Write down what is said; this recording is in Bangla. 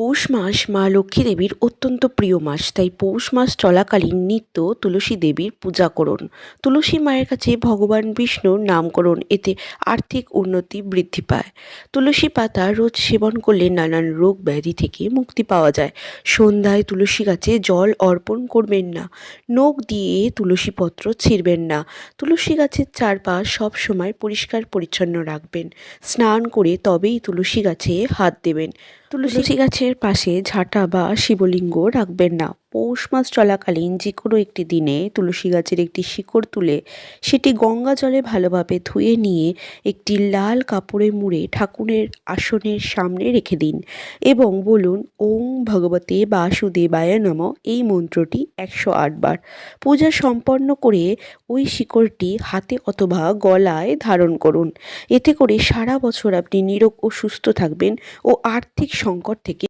পৌষ মাস মা লক্ষ্মী দেবীর অত্যন্ত প্রিয় মাস, তাই পৌষ মাস চলাকালীন নিত্য তুলসী দেবীর পূজা করুন। তুলসী মায়ের কাছে ভগবান বিষ্ণুর নামকরণ, এতে আর্থিক উন্নতি বৃদ্ধি পায়। তুলসী পাতা রোজ সেবন করলে নানান রোগ ব্যাধি থেকে মুক্তি পাওয়া যায়। সন্ধ্যায় তুলসী গাছে জল অর্পণ করবেন না, নখ দিয়ে তুলসী পত্র ছিঁড়বেন না। তুলসী গাছের চারপাশ সব সময় পরিষ্কার পরিচ্ছন্ন রাখবেন। স্নান করে তবেই তুলসী গাছে হাত দেবেন। তুলসী গাছের পাশে ঝাঁটা বা শিবলিঙ্গ রাখবেন না। পৌষ মাস চলাকালীন যে কোনো একটি দিনে তুলসী গাছের একটি শিকড় তুলে সেটি গঙ্গা জলে ভালোভাবে ধুয়ে নিয়ে একটি লাল কাপড়ে মুড়ে ঠাকুরের আসনের সামনে রেখে দিন। এবং বলুন, ওং ভগবতে বাসুদেবায় নম। এই মন্ত্রটি একশো আটবার পূজা সম্পন্ন করে ওই শিকড়টি হাতে অথবা গলায় ধারণ করুন। এতে করে সারা বছর আপনি নিরোগ ও সুস্থ থাকবেন ও আর্থিক সংকট থেকে